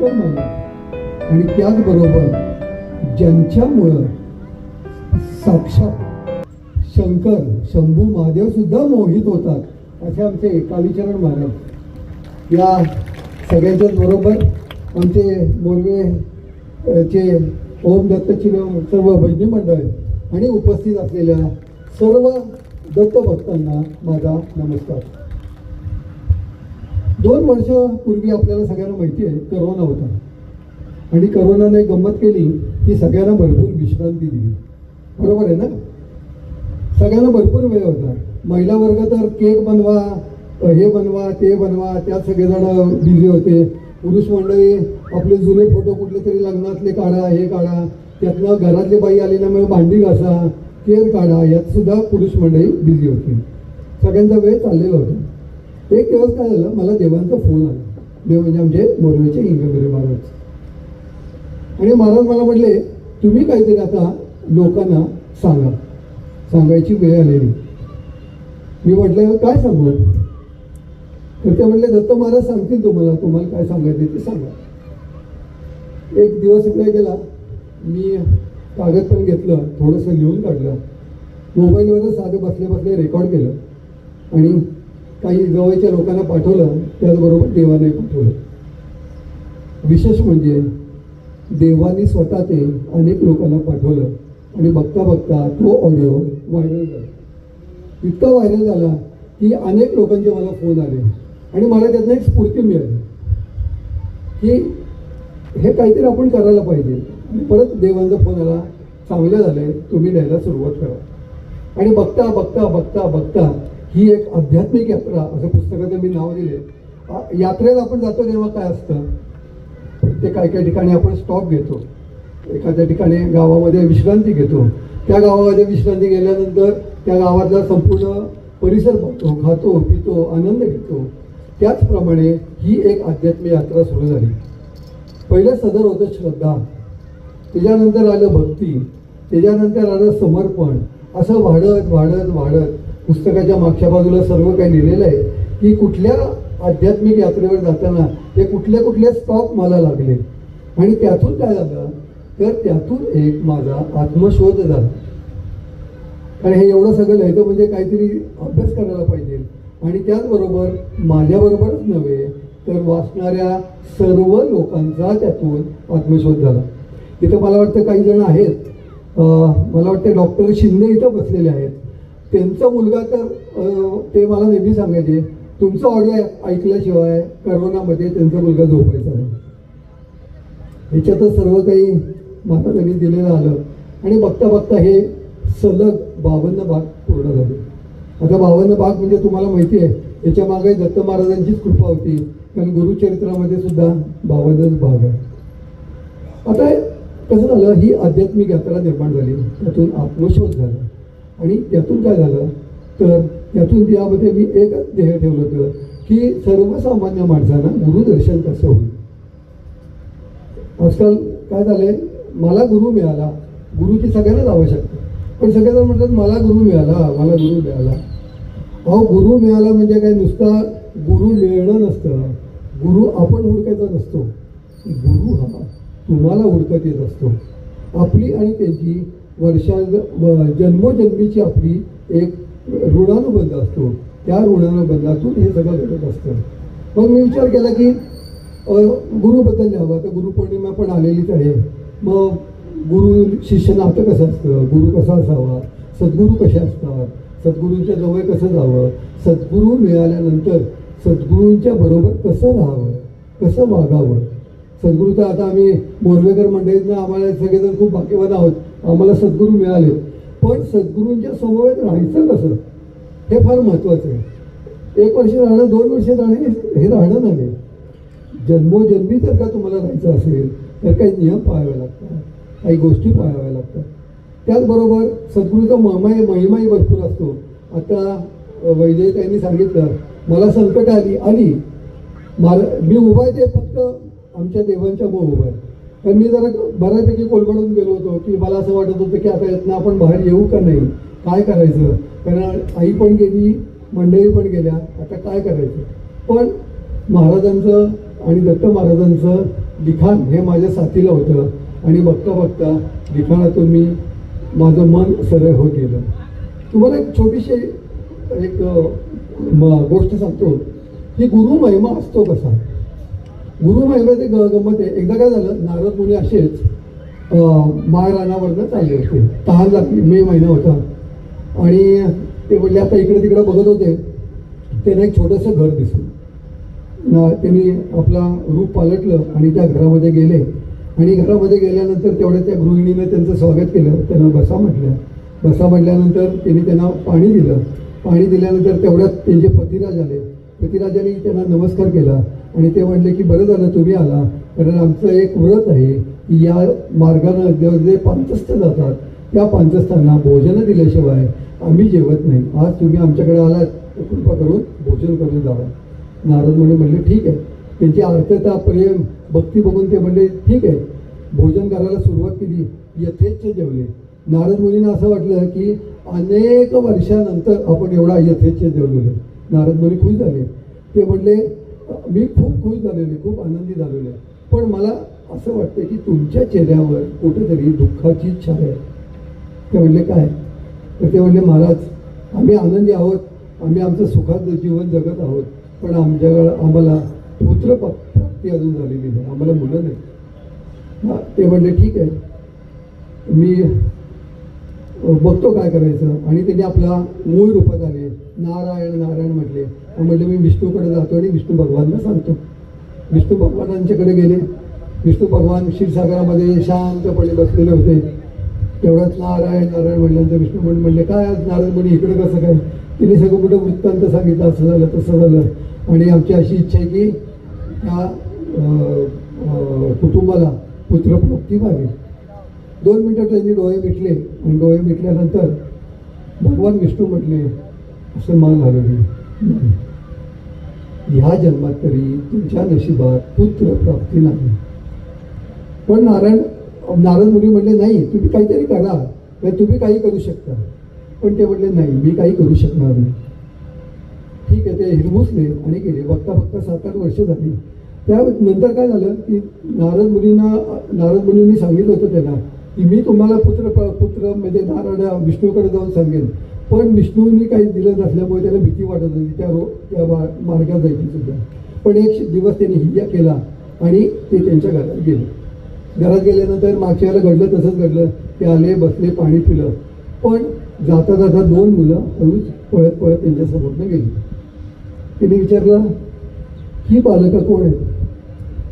बायकांमध्ये आणि त्याचबरोबर ज्यांच्यामुळं साक्षात शंकर शंभू महादेव सुद्धा मोहित होतात असे आमचे कालीचरण महाराज या सगळ्यांच्याच बरोबर आमचे मोरवे चे ओम दत्त सर्व भजनी मंडळ आणि उपस्थित असलेल्या सर्व दत्तभक्तांना माझा नमस्कार. दोन वर्षापूर्वी आपल्याला सगळ्यांना माहिती आहे करोना होता. आणि करोनाने गंमत केली की सगळ्यांना भरपूर विश्रांती दिली. बरोबर आहे ना? सगळ्यांना भरपूर वेळ होता. महिला वर्ग तर केक बनवा हे बनवा ते बनवा त्यात सगळेजण बिझी होते. पुरुष मंडळी आपले जुने फोटो कुठले तरी लग्नातले काढा हे काढा. त्यातनं घरातली बाई आली ना भांडी घासा केर काढा यात सुद्धा पुरुष मंडळी बिझी होती. सगळ्यांचा वेळ चाललेला होता. एक दिवस काय झालं मला देवांचा फोन आला. देव म्हणजे आमचे मोरवेचे इंगमिरे महाराज आणि महाराज मला म्हटले तुम्ही काहीतरी आता लोकांना सांगा. सांगायची वेळ आलेली. मी म्हटलं काय सांगू? तर ते म्हटले दत्त महाराज सांगतील तुम्हाला तुम्हाला काय सांगायचं ते सांगा. एक दिवस इकडे गेला. मी कागद पण घेतलं थोडंसं लिहून काढलं. मोबाईलवरच साधं बसल्या बसल्या रेकॉर्ड केलं. आणि काही जवळच्या लोकांना पाठवलं त्याचबरोबर देवाने पाठवलं. विशेष म्हणजे देवाने स्वतः ते अनेक लोकांना पाठवलं आणि बघता बघता तो ऑडिओ व्हायरल झाला. इतका व्हायरल झाला की अनेक लोकांचे मला फोन आले आणि मला त्यातनं एक स्फूर्ती मिळाली की हे काहीतरी आपण करायला पाहिजे. आणि परत देवांचा फोन आला चांगलं झालं आहे तुम्ही द्यायला सुरुवात करा. आणि बघता बघता बघता बघता ही एक आध्यात्मिक यात्रा असं पुस्तकाचं मी नाव दिले. यात्रेला आपण जातो तेव्हा काय असतं? प्रत्येक काही काही ठिकाणी आपण स्टॉप घेतो. एखाद्या ठिकाणी गावामध्ये विश्रांती घेतो. त्या गावामध्ये विश्रांती गेल्यानंतर त्या गावातला संपूर्ण परिसर बघतो खातो पितो आनंद घेतो. त्याचप्रमाणे ही एक आध्यात्मिक यात्रा सुरू झाली. पहिलं सदर होतं श्रद्धा. त्याच्यानंतर आलं भक्ती. त्याच्यानंतर आलं समर्पण. असं वाढत वाढत वाढत. पुस्तकाच्या मागच्या बाजूला सर्व काही लिहिलेलं आहे की कुठल्या आध्यात्मिक यात्रेवर जाताना ते कुठले कुठले स्टॉप मला लागले. आणि त्यातून काय झालं? तर त्यातून एक माझा आत्मशोध झाला. कारण हे एवढं सगळं लिहायचं म्हणजे काहीतरी अभ्यास करायला पाहिजे. आणि त्याचबरोबर माझ्याबरोबरच नव्हे तर वाचणाऱ्या सर्व लोकांचा त्यातून आत्मशोध झाला. इथं मला वाटतं काही जण आहेत. मला वाटतं डॉक्टर शिंदे इथं बसलेले आहेत. त्यांचा मुलगा तर ते मला नेहमी सांगायचे तुमचं ऑडिओ ऐकल्याशिवाय करोनामध्ये त्यांचा मुलगा झोपायचा नाही. ह्याच्यातच सर्व काही माता त्यांनी दिलेलं आलं. आणि बघता बघता हे सलग बावन्न भाग पूर्ण झाले. आता बावन्न भाग म्हणजे तुम्हाला माहिती आहे याच्या मागे दत्त महाराजांचीच कृपा होती कारण गुरुचरित्रामध्ये सुद्धा बावन्नच भाग आहे आता कसं झालं ही आध्यात्मिक यात्रा निर्माण झाली त्यातून आत्मशोध झाला. आणि त्यातून काय झालं? तर त्यातून त्यामध्ये मी एक ध्येय ठेवलं होतं की सर्वसामान्य माणसांना गुरुदर्शन कसं होईल? आजकाल काय झालंय? मला गुरु मिळाला गुरुची सगळ्यांनाच आवश्यकता पण सगळेजण म्हणतात मला गुरु मिळाला मला गुरु मिळाला. अहो गुरु मिळाला म्हणजे काय? नुसता गुरु मिळणं नसतं. गुरु आपण हुडकायचा नसतो. गुरु हा तुम्हाला हुडकत येत असतो. आपली आणि त्यांची वर्षा जन्मोजन्मीची आपली एक ऋणानुबंध असतो. त्या ऋणानुबंधातून हे सगळं घडत असतं. मग मी विचार केला की गुरुबद्दल लिहावं तर गुरुपौर्णिमा पण आलेलीच आहे. मग गुरु शिष्य नातं कसं असतं? गुरु कसा असावा? सद्गुरू कसे असतात? सद्गुरूंच्या जवळ कसं जावं? सद्गुरू मिळाल्यानंतर सद्गुरूंच्या बरोबर कसं राहावं? कसं वागावं? सद्गुरू तर आता आम्ही बोरवेकर मंडळीतनं आम्हाला सगळेजण खूप भाग्यवान आहोत. आम्हाला सद्गुरू मिळाले. पण सद्गुरूंच्या समवेत राहायचं कसं? हे फार महत्त्वाचं आहे. एक वर्ष राहणं दोन वर्ष राहणे हे- राहणं नव्हे जन्मोजन्मी जर का तुम्हाला राहायचं असेल तर काही नियम पाळावे लागतात. काही गोष्टी पाळाव्या लागतात. त्याचबरोबर सद्गुरूचा मामाही महिमाही भरपूर असतो. आता अ, वैद्य त्यांनी सांगितलं मला संकट आली आली. मला मी उभा आहे ते फक्त आमच्या देवांच्या मुळे उभा आहे. पण मी जरा बऱ्यापैकी कोलमडून गेलो होतो की मला असं वाटत होतं की आता यातनं आपण बाहेर येऊ का नाही? काय करायचं? कारण आई पण गेली मंडळी पण गेल्या आता काय करायचं? पण महाराजांचं आणि दत्त महाराजांचं लिखाण हे माझ्या साथीला होतं आणि बघता बघता लिखाणातून मी माझं मन सरळ होत गेलं. तुम्हाला एक छोटीशी एक म- गोष्ट सांगतो. की गुरु महिमा असतो कसा? गुरु महिमेचे ग गंमत आहे. एकदा काय झालं नारद मुनी असेच माळरानावरनं चालले होते. तहान लागली मे महिना होता. आणि ते बोलले आता इकडे तिकडे बघत होते. त्यांना एक छोटंसं घर दिसलं. ना त्यांनी आपला रूप पालटलं आणि त्या घरामध्ये गेले. आणि घरामध्ये गेल्यानंतर तेवढ्या त्या गृहिणीनं त्यांचं स्वागत केलं. त्यांना बसा म्हटलं. बसा म्हटल्यानंतर त्यांनी त्यांना पाणी दिलं. पाणी दिल्यानंतर तेवढ्यात त्यांचे पतिराज आले. पतिराजाने त्यांना नमस्कार केला. आणि ते म्हणले की बरं झालं तुम्ही आला. कारण आमचं एक व्रत आहे की या मार्गानं जे जे पांचस्थ जातात. त्या पांचस्थांना भोजनं दिल्याशिवाय आम्ही जेवत नाही. आज तुम्ही आमच्याकडे आलात कृपा करून भोजन करून जावा. नारद मुनी म्हणले ठीक आहे. त्यांची आर्थता प्रेम भक्ती बघून ते म्हणले ठीक आहे. भोजन करायला सुरुवात केली. यथेच्छ जेवले. नारद मुलींना असं वाटलं की अनेक वर्षानंतर आपण एवढा यथेच्छ जेवलेलो नारद मुली खुश झाले. ते म्हणले मी खूप खुश आहे खूप आनंदी झालेलो आहे. पण मला असं वाटतं की तुमच्या चेहऱ्यावर कुठेतरी दुःखाची इच्छा आहे. ते म्हणले काय? तर ते म्हणले महाराज आम्ही आनंदी आहोत. आम्ही आमचं सुखाचं जीवन जगत आहोत. पण आमच्याकडं आम्हाला पुत्र प्राप्ती अजून झालेली नाही. आम्हाला मुलं नाही हां ते म्हणले ठीक आहे. मी बघतो काय करायचं. आणि त्यांनी आपला मूळ रूपात आले नारायण नारायण म्हटले. मग मी विष्णूकडे जातो आणि विष्णू भगवानला सांगतो. विष्णू भगवानांच्याकडे गेले. विष्णू भगवान क्षीरसागरामध्ये शांतपणे बसलेले होते. तेवढ्यात नारायण नारायण म्हटल्यानंतर विष्णू म्हणून म्हणले काय आज नारायण म्हणे इकडे कसं काय? तिने सगळं कुठं वृत्तांत सांगितलं असं झालं तसं झालं. आणि आमची अशी इच्छा आहे की त्या कुटुंबाला पुत्रप्राप्ती व्हावी. दोन मिनटं त्यांनी डोळे मिटले. आणि डोळे मिटल्यानंतर भगवान विष्णू म्हटले असं मान हलवली नाही. ह्या जन्मात तरी तुमच्या नशिबात पुत्र प्राप्ती नाही. पण नारायण नारद मुनी म्हणले नाही तुम्ही काहीतरी करा. किंवा तुम्ही काही करू शकता. पण ते म्हणले नाही मी काही करू शकणार नाही. ठीक आहे ते हिरमुसले आणि गेले. बघता बघता सात आठ वर्ष झाली. त्या नंतर काय झालं की नारद मुनींना नारद मुनींनी सांगितलं होतं त्यांना की मी तुम्हाला पुत्र पुत्र म्हणजे नारायण विष्णूकडे जाऊन सांगेन. पण विष्णूंनी काही दिलं नसल्यामुळे त्याला भीती वाटत होती. त्या रो त्या मा- मार्गात जायची सुद्धा. पण एक दिवस त्यांनी हिय्या केला आणि ते त्यांच्या घरात गेले. घरात गेल्यानंतर मागच्या वेळेला घडलं तसंच घडलं. ते आले बसले पाणी पिलं. पण जाता जाता दोन मुलं हळूच पळत पळत त्यांच्यासमोरनं गेली. तिने विचारलं ही बालकं कोण आहेत?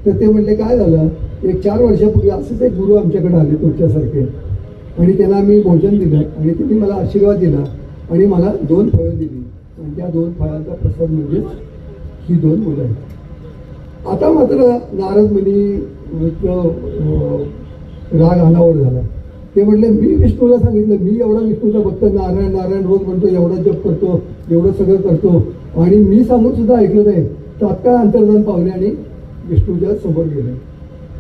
तर ते म्हणले काय झालं? एक चार वर्षापूर्वी असंच एक गुरु आमच्याकडे आले तुमच्यासारखे आणि त्यांना मी भोजन दिलं आणि त्यांनी मला आशीर्वाद दिला आणि मला दोन फळं दिली. आणि त्या दोन फळांचा प्रसाद म्हणजे ही दोन मुलं आहेत. आता मात्र नारद मुनी राग अनावर झाला. ते म्हटले मी विष्णूला सांगितलं मी एवढा विष्णूचा भक्त नारायण नारायण रोज म्हणतो एवढा जप करतो एवढं सगळं करतो. आणि मी सांगून सुद्धा ऐकलं नाही. तात्काळ अंतर्धान पावले आणि विष्णूच्या समोर गेले.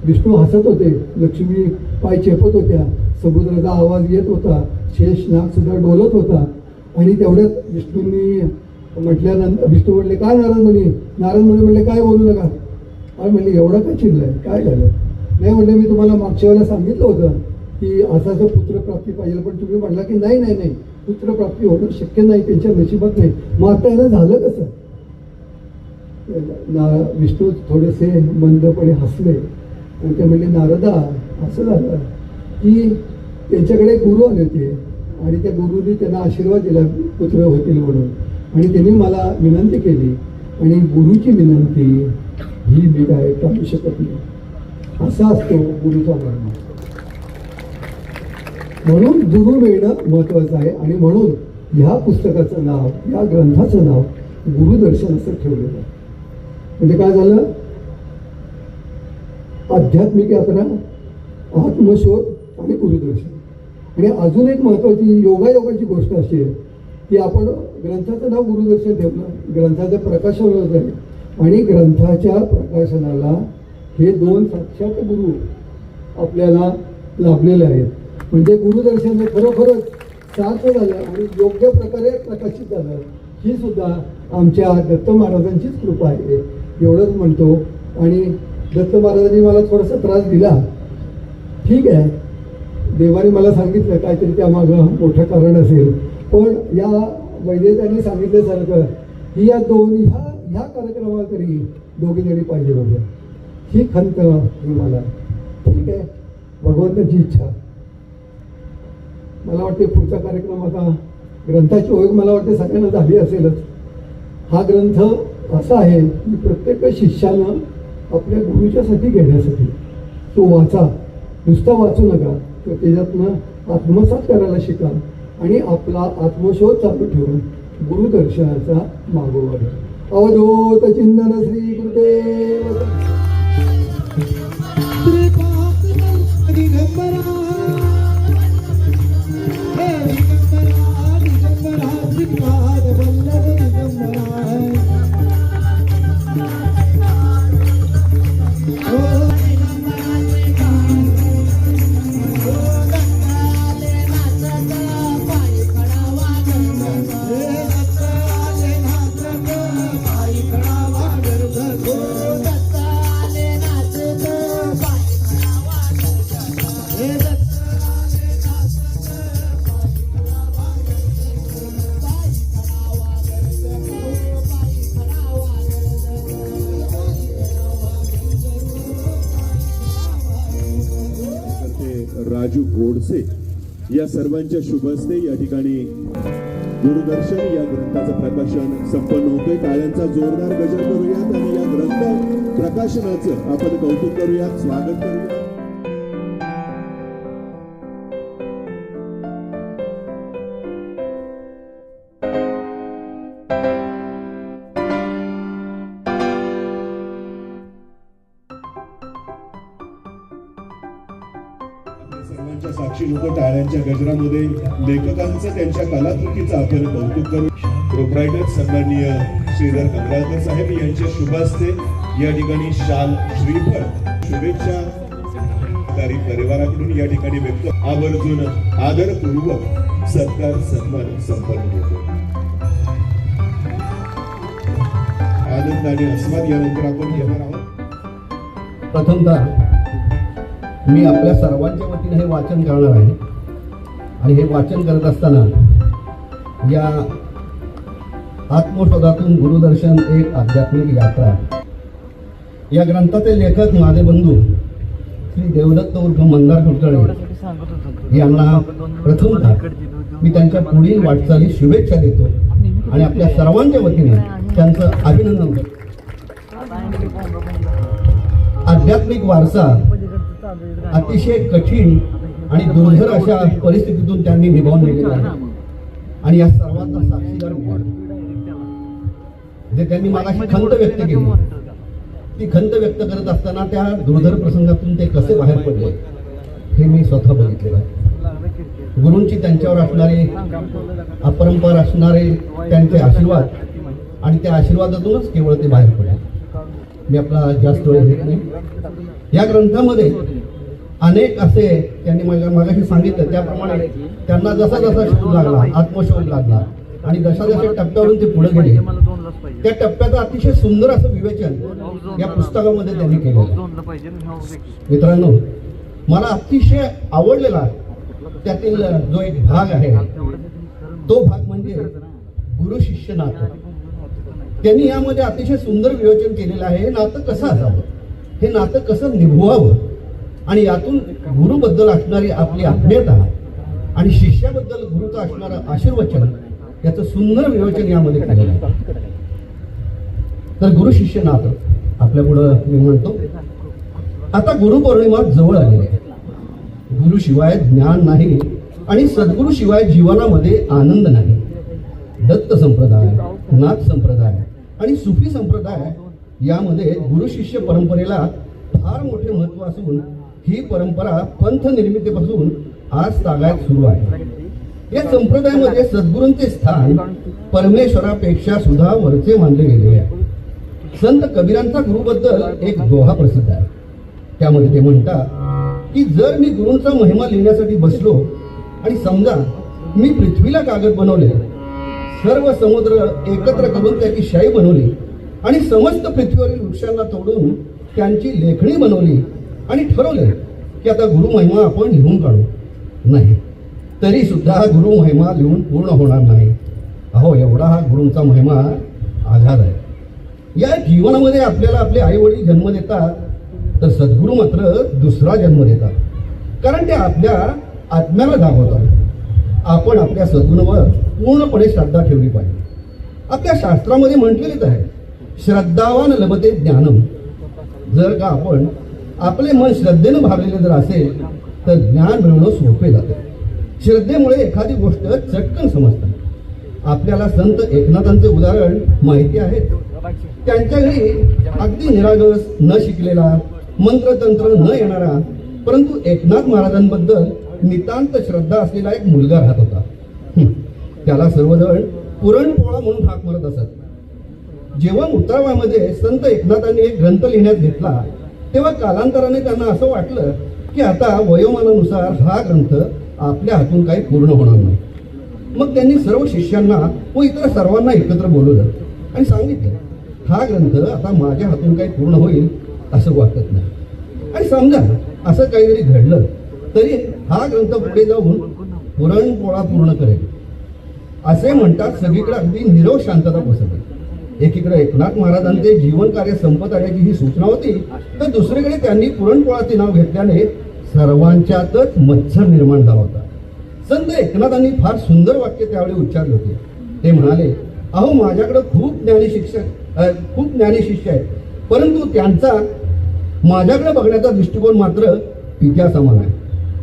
विष्णू हसत होते लक्ष्मी पाय चेपत होत्या समुद्राचा आवाज येत होता शेष नाग सुद्धा डोलत होता. आणि तेवढ्यात विष्णूंनी म्हटल्यानंतर विष्णू म्हटले काय नारायण म्हणे नारायण म्हणे म्हणले काय बोलू नका. आणि म्हणले एवढं काय चिडलंय? काय झालं? नाही म्हणले मी तुम्हाला मागच्या वेळेला सांगितलं होतं की असा असं पुत्रप्राप्ती पाहिजे पण तुम्ही म्हटला की नाही नाही नाही. पुत्रप्राप्ती होणं शक्य नाही त्यांच्या नशिबात नाही. मग आता यानं झालं कसं? ना विष्णू थोडेसे मंदपणे हसले. आणि ते म्हणजे नारदा असं झालं की त्याच्याकडे गुरु आले होते आणि त्या गुरुनी त्यांना आशीर्वाद दिला पुत्र होतील म्हणून. आणि त्यांनी मला विनंती केली आणि गुरुची विनंती ही मी काय टाळू शकत नाही. असा असतो गुरुचा धर्म म्हणून गुरु मिळणं महत्वाचं आहे आणि म्हणून ह्या पुस्तकाचं नाव या ग्रंथाचं नाव गुरुदर्शन असं ठेवलेलं आहे. म्हणजे काय झालं? आध्यात्मिक यात्रा आत्मशोध आणि गुरुदर्शन आणि अजून एक महत्त्वाची योगायोगाची गोष्ट अशी आहे की आपण ग्रंथाचं नाव गुरुदर्शन ठेवलं ग्रंथाचं प्रकाशन होत आहे आणि ग्रंथाच्या प्रकाशनाला हे दोन साक्षात गुरु आपल्याला लाभलेले आहेत. म्हणजे गुरुदर्शन हे खरोखरच सार्थ झालं आणि योग्य प्रकारे प्रकाशित झालं ही सुद्धा आमच्या दत्त महाराजांचीच कृपा आहे. एवढंच म्हणतो. आणि दत्त महाराजांनी मला थोडासा त्रास दिला. ठीक आहे. देवाने मला सांगितलं काहीतरी त्यामागं मोठं कारण असेल. पण या वैद्यकांनी सांगितल्यासारखं ही या दोन ह्या ह्या कार्यक्रमाला तरी दोघी जणी पाहिजे होत्या ही खंत ही मला. ठीक आहे. भगवंताची इच्छा. मला वाटते पुढचा कार्यक्रम आता ग्रंथाची ओळख मला वाटते सगळ्यांना झाली असेलच. हा ग्रंथ असा आहे की प्रत्येक शिष्यानं आपल्या गुरुच्यासाठी घेण्यासाठी. तो वाचा. नुसता वाचू नका. तर त्याच्यातनं आत्मसात करायला शिका आणि आपला आत्मशोध चालू ठेवून गुरुदर्शनाचा मागोवा घ्या. अवधूत चिंतन श्री कृते गोडसे या सर्वांच्या शुभ हस्ते या ठिकाणी दूरदर्शन या ग्रंथाचं प्रकाशन संपन्न होते टाळ्यांचा जोरदार गजर करूयात आणि या ग्रंथ प्रकाशनाचं आपण कौतुक करूयात. स्वागत करूयात. होतो गजरामध्ये लेखकांचं त्यांच्या कलाकृतीचं आपण कौतुक करू. प्रोप्रायटर सन्माननीय श्रीधर कंगराळकर साहेब यांच्या शुभास्ते. या ठिकाणी शाल श्रीफळ. शुभेच्छा. परिवाराकडून या ठिकाणी व्यक्त. आवर्जून आदरपूर्वक सत्कार सन्मान संपन्न होतो. आनंद आणि अस्वाद यानंतर आपण येणार आहोत. प्रथमतः मी आपल्या सर्वांच्या वतीने हे वाचन करणार आहे. आणि हे वाचन करत असताना या आत्मशोधातून गुरुदर्शन एक आध्यात्मिक यात्रा या ग्रंथाचे लेखक माझे बंधू श्री देवदत्त उर्फ मंदार कुलकर्णी यांना प्रथमतः मी त्यांच्या पुढील वाटचाली शुभेच्छा देतो आणि आपल्या सर्वांच्या वतीने त्यांचं अभिनंदन करतो. आध्यात्मिक वारसा अतिशय कठीण आणि दुर्धर अशा परिस्थितीतून त्यांनी निभावून नेलेला आहे. आणि या सर्वांचा साक्षीदार मी आहे. जे त्यांनी मला खंत व्यक्त केली. ती खंत व्यक्त करत असताना त्या दुर्धर प्रसंगातून ते कसे बाहेर पडले हे मी स्वतः बघितलेलं आहे. गुरूंची त्यांच्यावर असणारे अपरंपार असणारे त्यांचे आशीर्वाद आणि त्या आशीर्वादातूनच केवळ ते बाहेर पडले. मी आपला जास्त वेळ घेत नाही. या ग्रंथामध्ये अनेक असे त्यांनी मला मगाशी सांगितलं त्याप्रमाणे त्यांना जसा जसा शोध लागला आत्मशोध लागला आणि जशा जशा टप्प्यावरून ते पुढे गेले त्या टप्प्याचं अतिशय सुंदर असं विवेचन या पुस्तकामध्ये त्यांनी केलं मित्रांनो मला अतिशय आवडलेला त्यातील जो एक भाग आहे तो भाग म्हणजे गुरु शिष्य नातं त्यांनी यामध्ये अतिशय सुंदर विवेचन केलेलं आहे हे नातं कसं असावं? हे नातं कसं निभवावं? आणि यातून गुरुबद्दल असणारी आपली आत्मीयता आणि शिष्याबद्दल गुरुचं असणारं आशीर्वचन याचं सुंदर विवेचन यामध्ये केलेलं आहे. तर गुरु शिष्य नातं आपल्या पुढं मी म्हणतो आता गुरुपौर्णिमा जवळ आलेली आहे. गुरु शिवाय ज्ञान नाही आणि सद्गुरु शिवाय जीवनामध्ये आनंद नाही. दत्त संप्रदाय नाथ संप्रदाय आणि सुफी संप्रदाय यामध्ये गुरु शिष्य परंपरेला फार मोठे महत्त्व असून ही परंपरा पंथ निर्मितीपासून आज तागायत सुरू आहे. या संप्रदायामध्ये सद्गुरूंचे स्थान परमेश्वरापेक्षा सुद्धा वरचे मानले गेले आहे. संत कबीरांचा गुरुबद्दल एक दोहा प्रसिद्ध आहे. त्यामध्ये ते म्हणतात की जर मी गुरूंचा महिमा लिहिण्यासाठी बसलो आणि समजा मी पृथ्वीला कागद बनवले सर्व समुद्र एकत्र करून त्याची शाई बनवली आणि समस्त पृथ्वीवरील वृक्षांना तोडून त्यांची लेखणी बनवली आणि ठरवलं की आता गुरु महिमा आपण लिहून काढू. नाही. तरी सुद्धा गुरुमहिमा लिहून पूर्ण होणार नाही. अहो एवढा हा गुरूंचा महिमा आधार आहे. या जीवनामध्ये आपल्याला आपले आई वडील जन्म देतात तर सद्गुरू मात्र दुसरा जन्म देतात. कारण ते आपल्या आत्म्याला दाखवतात. आपण आपल्या सद्गुरूवर पूर्णपणे श्रद्धा ठेवली पाहिजे. आपल्या शास्त्रामध्ये म्हटलेलीच आहे श्रद्धावान लभते ज्ञानम. जर का आपण आपले मन श्रद्धेनं भरलेले जर असेल तर ज्ञान मिळवणं सोपे जाते. श्रद्धेमुळे एखादी गोष्ट चटकन समजते आपल्याला संत एकनाथांचे उदाहरण माहिती आहे त्यांच्या घरी अगदी निरागस न शिकलेला मंत्रतंत्र न येणारा परंतु एकनाथ महाराजांबद्दल नितांत श्रद्धा असलेला एक मुलगा राहत होता. त्याला सर्वजण पुरणपोळा म्हणून हाक मारत असत. जेव्हा उतरावामध्ये संत एकनाथांनी एक ग्रंथ लिहिण्यात घेतला तेव्हा कालांतराने त्यांना असं वाटलं की आता वयोमानानुसार हा ग्रंथ आपल्या हातून काही पूर्ण होणार नाही. मग त्यांनी सर्व शिष्यांना व इतर सर्वांना एकत्र बोलवलं आणि सांगितलं हा ग्रंथ आता माझ्या हातून काही पूर्ण होईल असं वाटत नाही. आणि समजा असं काहीतरी घडलं तरी हा ग्रंथ पुढे जाऊन पुरणपोळा पूर्ण करेल. असे म्हणतात सगळीकडे अगदी निरव शांतता पसरली. एकीकडे एकनाथ महाराजांचे जीवन कार्य संपत आल्याची ही सूचना होती तर दुसरीकडे त्यांनी पुरणपोळाचे नाव घेतल्याने सर्वांच्यातच मत्सर निर्माण झाला होता. संत एकनाथांनी फार सुंदर वाक्य त्यावेळी उच्चारले होते. ते म्हणाले अहो माझ्याकडे खूप ज्ञानी शिक्षक खूप ज्ञानी शिष्य आहेत. परंतु त्यांचा माझ्याकडे बघण्याचा दृष्टिकोन मात्र पित्या समान आहे.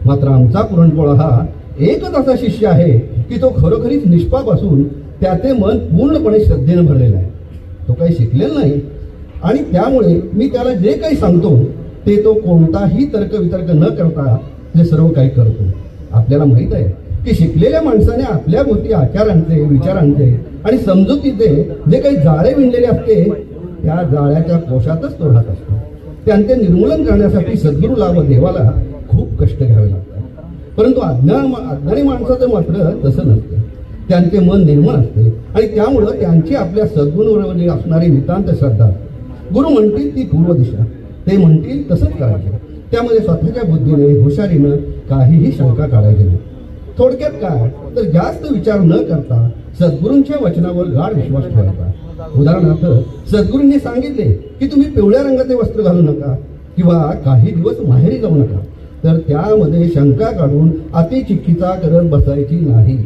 मात्र आमचा पुरणपोळा हा एकच असा शिष्य आहे की तो खरोखरीच निष्पाप असून त्याचे मन पूर्णपणे श्रद्धेनं भरलेलं आहे. तो काही शिकलेला नाही. आणि त्यामुळे मी त्याला जे काही सांगतो ते तो कोणताही तर्क वितर्क न करता ते सर्व काही करतो. आपल्याला माहीत आहे की शिकलेल्या माणसाने आपल्या भोवती आचारांचे विचारांचे आणि समजुतीचे जे काही जाळे विणलेले असते त्या जाळ्याच्या कोशातच तो राहत असतो. त्यांचे निर्मूलन करण्यासाठी सद्गुरूला व देवाला खूप कष्ट घ्यावे लागतात. परंतु अज्ञा अज्ञानी माणसाचं मात्र तसं नसतं. त्यांचे मन निर्मळ असते. आणि त्यामुळं त्यांची आपल्या सद्गुरूवर असणारी नितांत श्रद्धा. गुरु म्हणतील ती पूर्व दिशा. ते म्हणतील तसंच करायचं. त्यामध्ये स्वतःच्या बुद्धीने हुशारीनं काहीही शंका काढायची नाही. थोडक्यात काय? तर जास्त विचार न करता सद्गुरूंच्या वचनावर गाढ विश्वास ठेवायचा. उदाहरणार्थ सद्गुरूंनी सांगितले की तुम्ही पिवळ्या रंगाचे वस्त्र घालू नका किंवा काही दिवस माहेरी जाऊ नका. तर त्यामध्ये शंका काढून अतिचिकित्सा करत बसायची नाही.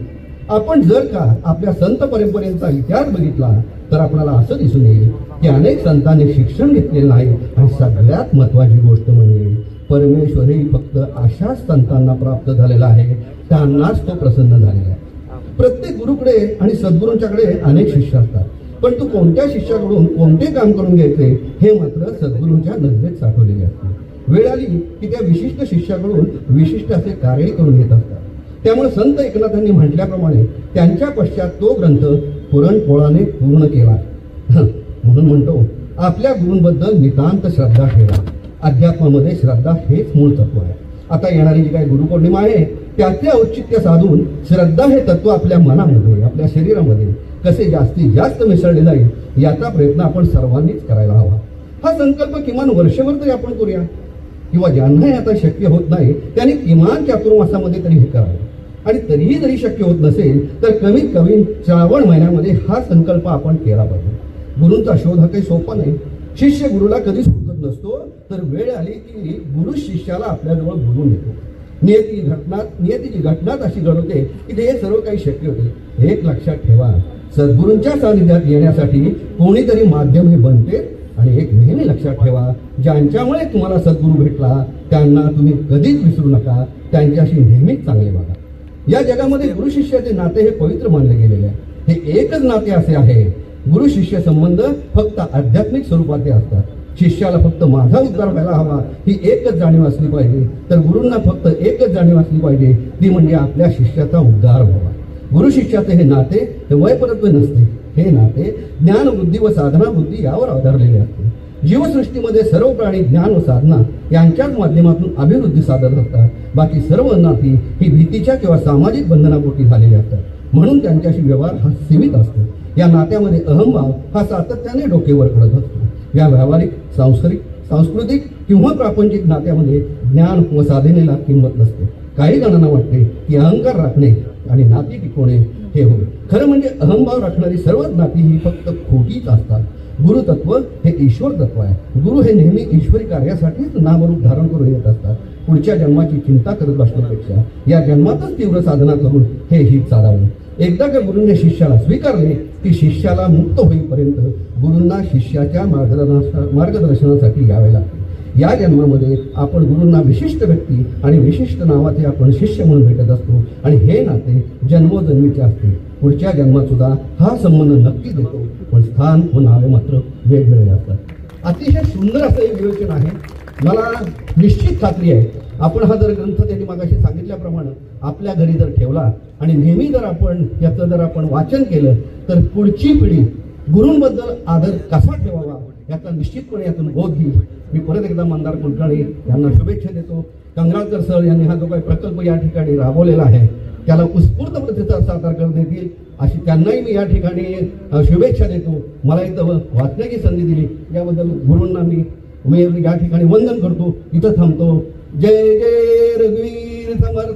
आपण जर का आपल्या संत परंपरेचा इतिहास बघितला तर आपल्याला असं दिसून येईल की अनेक संतांनी शिक्षण घेतलेलं नाही आणि सगळ्यात महत्वाची गोष्ट म्हणजे परमेश्वरही फक्त अशाच संतांना प्राप्त झालेला आहे त्यांनाच तो प्रसन्न झालेला आहे. प्रत्येक गुरुकडे आणि सद्गुरूंच्याकडे अनेक शिष्य असतात. पण तू कोणत्या शिष्याकडून कोणते काम करून घ्यायचे हे मात्र सद्गुरूंच्या नजरेत साठवलेले असते. वेळ आली की त्या विशिष्ट शिष्याकडून विशिष्ट असे कार्य करून घेत असतात. त्यामुळे संत एकनाथांनी म्हटल्याप्रमाणे त्यांच्या पश्चात तो ग्रंथ पुरणपोळाने पूर्ण केला. म्हणून म्हणतो आपल्या गुरूंबद्दल नितांत श्रद्धा ठेवा. अध्यात्मामध्ये श्रद्धा हेच मूळ तत्व आहे. आता येणारी जी काही गुरुपौर्णिमा आहे त्याचे औचित्य साधून श्रद्धा हे तत्व आपल्या मनामध्ये आपल्या शरीरामध्ये कसे जास्तीत जास्त मिसळले जाईल याचा प्रयत्न आपण सर्वांनीच करायला हवा. हा संकल्प किमान वर्षभर तरी आपण करूया. किंवा ज्यांनाही आता शक्य होत नाही त्यांनी किमान चातुर्मासामध्ये तरी हे करावं. आणि तरीही जरी शक्य होत नसेल तर कमीत कमी श्रावण महिन्यामध्ये हा संकल्प आपण केला पाहिजे. गुरूंचा शोध हा काही सोपा नाही. शिष्य गुरुला कधीच हुकत नसतो तर वेळ आली की गुरु शिष्याला आपल्याजवळ बोलून येतो. नियती घटना नियतीची घटनाच अशी घडवते की ते हे सर्व काही शक्य होते. एक लक्षात ठेवा. सद्गुरूंच्या सानिध्यात येण्यासाठी कोणीतरी माध्यम हे बनते. आणि एक नेहमी लक्षात ठेवा ज्यांच्यामुळे तुम्हाला सद्गुरू भेटला त्यांना तुम्ही कधीच विसरू नका. त्यांच्याशी नेहमीच चांगले वागा. या जगामध्ये गुरु शिष्याचे नाते हे पवित्र मानले गेलेले आहे. हे एकच नाते असे आहे. गुरु शिष्य संबंध फक्त आध्यात्मिक स्वरूपाचे असतात. शिष्याला फक्त माझा उद्धार व्हायला हवा ही एकच जाणीव असली पाहिजे. तर गुरूंना फक्त एकच जाणीव असली पाहिजे ती म्हणजे आपल्या शिष्याचा उद्धार व्हावा. गुरु शिष्याचे हे नाते हे वयपरत्व नसते. हे नाते ज्ञान बुद्धी व साधना बुद्धी यावर आधारलेले असते. जीवसृष्टीमध्ये सर्व प्राणी ज्ञान व साधना यांच्याच माध्यमातून अभिवृद्धी साधत असतात. बाकी सर्व नाती ही भीतीच्या किंवा सामाजिक बंधनापोटी झालेली असतात. म्हणून त्यांच्याशी व्यवहार हा सीमित असतो. या नात्यामध्ये अहमभाव हा सातत्याने डोकेवर खडत असतो. या व्यावहारिक सांस्कृतिक सांस्कृतिक किंवा प्रापंचिक नात्यामध्ये ज्ञान व साधनेला किंमत नसते. काही जणांना वाटते की अहंकार राखणे आणि नाती टिकवणे हे होय. खरं म्हणजे अहंभाव राखणारी सर्वच नाती ही फक्त खोटीच असतात. गुरुतत्व हे ईश्वर तत्व आहे. गुरु हे नेहमी ईश्वरी कार्यासाठीच नामरूप धारण करून येत असतात. पुढच्या जन्माची चिंता करत बसण्यापेक्षा या जन्मातच तीव्र साधना करून हे हित साधावे. एकदा का गुरुंनी शिष्याला स्वीकारले की शिष्याला मुक्त होईपर्यंत गुरूंना शिष्याच्या मार्गदर्शना मार्गदर्शनासाठी यावे लागते. या जन्मामध्ये आपण गुरूंना विशिष्ट व्यक्ती आणि विशिष्ट नावाचे आपण शिष्य म्हणून भेटत असतो. आणि हे नाते जन्मोजन्मीचे असते. पुढच्या जन्मात सुद्धा हा संबंध नक्की देतो. पण स्थान व नावे मात्र वेगवेगळे असतात. अतिशय सुंदर असं एक विवेचन आहे. मला निश्चित खात्री आहे आपण हा जर ग्रंथ त्यांनी मागाशी सांगितल्याप्रमाणे आपल्या घरी जर ठेवला आणि नेहमी जर आपण याचं जर आपण वाचन केलं तर पुढची पिढी गुरूंबद्दल आदर कसा ठेवावा याचा निश्चितपणे यातून बोध घेईल. मी परत एकदा मंदार कुलकर्णी यांना शुभेच्छा देतो. कंगराळकर सर यांनी हा जो काही प्रकल्प या ठिकाणी राबवलेला आहे त्याला उत्स्फूर्त प्रतिसाद साकार करता देतील. अशी त्यांनाही मी या ठिकाणी शुभेच्छा देतो. मला इथं वाचण्याची संधी दिली. याबद्दल गुरूंना मी मी या ठिकाणी वंदन करतो. इथं थांबतो. जय जय रघुवीर समर्थ.